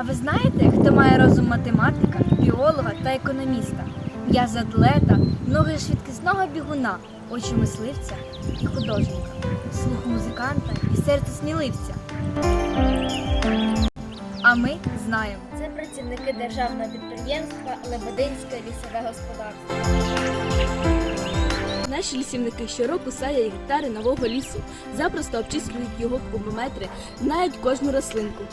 А ви знаєте, хто має розум математика, біолога та економіста? М'яз атлета, ноги швидкісного бігуна, очі мисливця і художника, слух музиканта і серце сміливця. А ми знаємо. Це працівники державного підприємства Лебединське лісове господарство. Наші лісівники щороку садять гектари нового лісу, запросто обчислюють його в кубометри, знають кожну рослинку.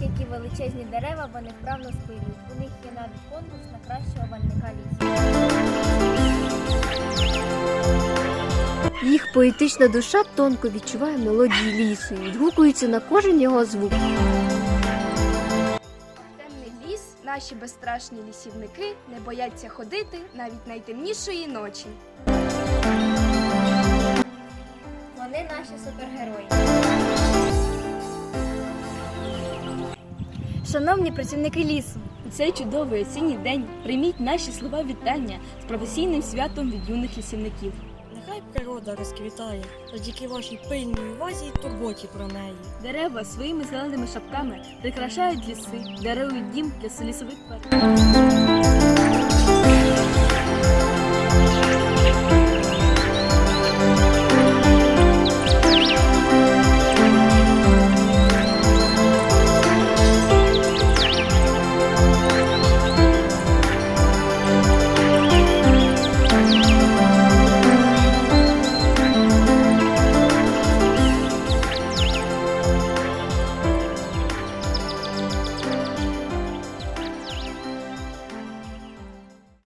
Уявіть, які величезні дерева вони вправно спилюють. У них є навіть конкурс на кращого вальника лісу. Їх поетична душа тонко відчуває мелодії лісу і відгукується на кожен його звук. Темний ліс, наші безстрашні лісівники не бояться ходити навіть найтемнішої ночі. Вони наші супергерої. Шановні працівники лісу, У цей чудовий осінній день прийміть наші слова вітання з професійним святом від юних лісівників. Нехай природа розквітає завдяки вашій пильній увазі і турботі про неї. Дерева своїми зеленими шапками прикрашають ліси, дарують дім для лісових тварин.